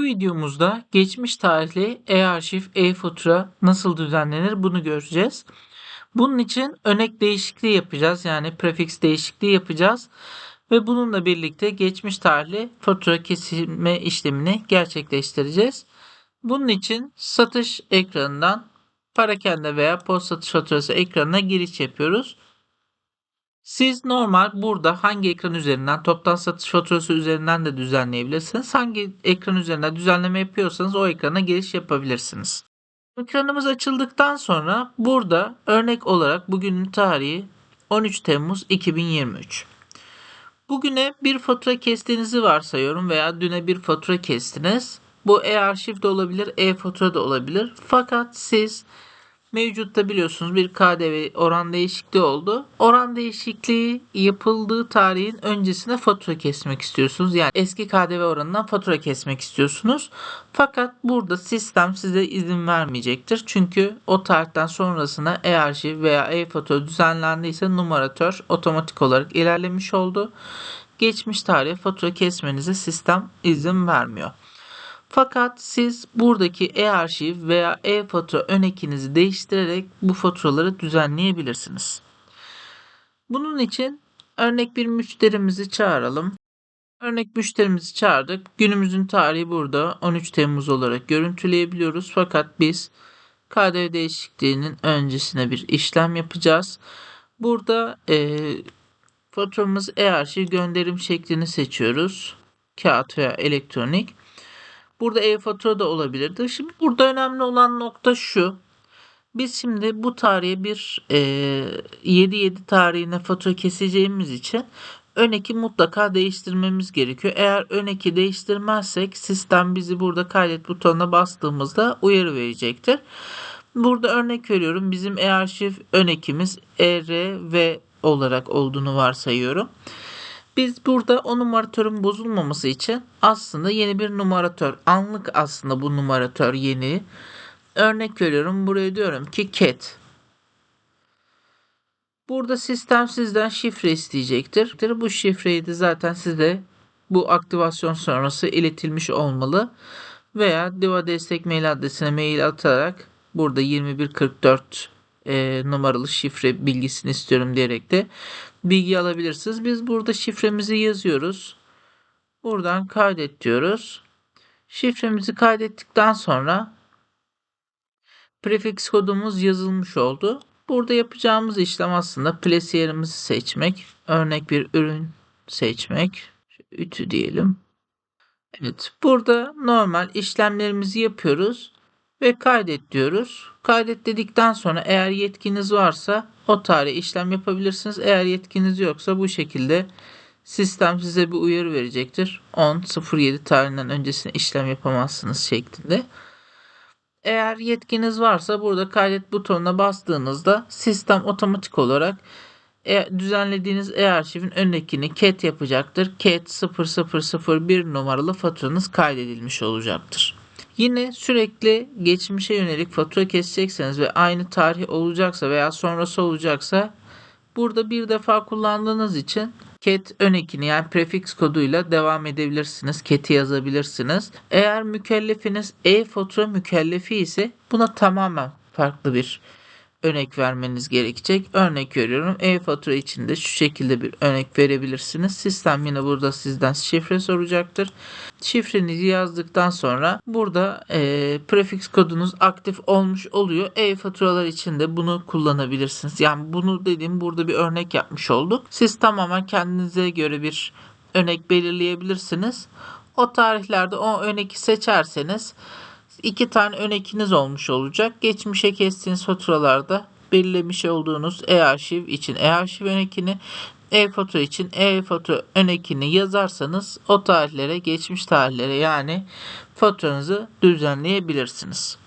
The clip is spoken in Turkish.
videomuzda geçmiş tarihli e-arşiv, e-fatura nasıl düzenlenir bunu göreceğiz. Bunun için örnek değişikliği yapacağız. Yani prefix değişikliği yapacağız. Ve bununla birlikte geçmiş tarihli fatura kesilme işlemini gerçekleştireceğiz. Bunun için satış ekranından parakende veya post satış faturası ekranına giriş yapıyoruz. Siz normal burada hangi ekran üzerinden toptan satış faturası üzerinden de düzenleyebilirsiniz. Hangi ekran üzerinden düzenleme yapıyorsanız o ekrana giriş yapabilirsiniz. Ekranımız açıldıktan sonra burada örnek olarak bugünün tarihi 13 Temmuz 2023. Bugüne bir fatura kestiğinizi varsayıyorum veya düne bir fatura kestiniz. Bu e-arşiv de olabilir, e-fatura da olabilir. Fakat siz Mevcutta biliyorsunuz bir KDV oran değişikliği oldu. Oran değişikliği yapıldığı tarihin öncesine fatura kesmek istiyorsunuz. Yani eski KDV oranından fatura kesmek istiyorsunuz. Fakat burada sistem size izin vermeyecektir. Çünkü o tarihten sonrasına e-arşiv veya e-fatura düzenlendiyse numaratör otomatik olarak ilerlemiş oldu. Geçmiş tarihe fatura kesmenize sistem izin vermiyor. Fakat siz buradaki e-arşiv veya e-fatura ön ekinizi değiştirerek bu faturaları düzenleyebilirsiniz. Bunun için örnek bir müşterimizi çağıralım. Örnek müşterimizi çağırdık. Günümüzün tarihi burada 13 Temmuz olarak görüntüleyebiliyoruz. Fakat biz KDV değişikliğinin öncesine bir işlem yapacağız. Burada e, faturamız e-arşiv gönderim şeklini seçiyoruz. Kağıt veya elektronik. Burada e-fatura da olabilirdi. Şimdi burada önemli olan nokta şu. Biz şimdi bu tarihe bir e, 7-7 tarihine fatura keseceğimiz için ön eki mutlaka değiştirmemiz gerekiyor. Eğer ön eki değiştirmezsek sistem bizi burada kaydet butonuna bastığımızda uyarı verecektir. Burada örnek veriyorum. Bizim e-arşiv ön ekimiz ERV olarak olduğunu varsayıyorum. Biz burada o numaratörün bozulmaması için aslında yeni bir numaratör, anlık aslında bu numaratör yeni. Örnek veriyorum buraya diyorum ki cat. Burada sistem sizden şifre isteyecektir. Bu şifreyi de zaten size bu aktivasyon sonrası iletilmiş olmalı. Veya Diva destek mail adresine mail atarak burada 2144 e, numaralı şifre bilgisini istiyorum diyerek de bilgi alabilirsiniz. Biz burada şifremizi yazıyoruz. Buradan kaydet diyoruz. Şifremizi kaydettikten sonra prefix kodumuz yazılmış oldu. Burada yapacağımız işlem aslında place yerimizi seçmek. Örnek bir ürün seçmek. Ütü diyelim. Evet burada normal işlemlerimizi yapıyoruz ve kaydet diyoruz. Kaydet dedikten sonra eğer yetkiniz varsa o tarih işlem yapabilirsiniz. Eğer yetkiniz yoksa bu şekilde sistem size bir uyarı verecektir. 10.07 tarihinden öncesine işlem yapamazsınız şeklinde. Eğer yetkiniz varsa burada kaydet butonuna bastığınızda sistem otomatik olarak e, düzenlediğiniz e-arşivin önündekini cat yapacaktır. cat 0001 numaralı faturanız kaydedilmiş olacaktır. Yine sürekli geçmişe yönelik fatura kesecekseniz ve aynı tarih olacaksa veya sonrası olacaksa burada bir defa kullandığınız için cat ön ekini yani prefix koduyla devam edebilirsiniz. Cat'i yazabilirsiniz. Eğer mükellefiniz e-fatura mükellefi ise buna tamamen farklı bir örnek vermeniz gerekecek. Örnek veriyorum. E-fatura içinde şu şekilde bir örnek verebilirsiniz. Sistem yine burada sizden şifre soracaktır. Şifrenizi yazdıktan sonra burada e, prefix kodunuz aktif olmuş oluyor. E-faturalar için de bunu kullanabilirsiniz. Yani bunu dediğim burada bir örnek yapmış olduk. Siz tamamen kendinize göre bir örnek belirleyebilirsiniz. O tarihlerde o örneği seçerseniz iki tane ön ekiniz olmuş olacak. Geçmişe kestiğiniz faturalarda belirlemiş olduğunuz e-arşiv için e-arşiv ön ekini, e-fatura için e-fatura ön ekini yazarsanız o tarihlere, geçmiş tarihlere yani faturanızı düzenleyebilirsiniz.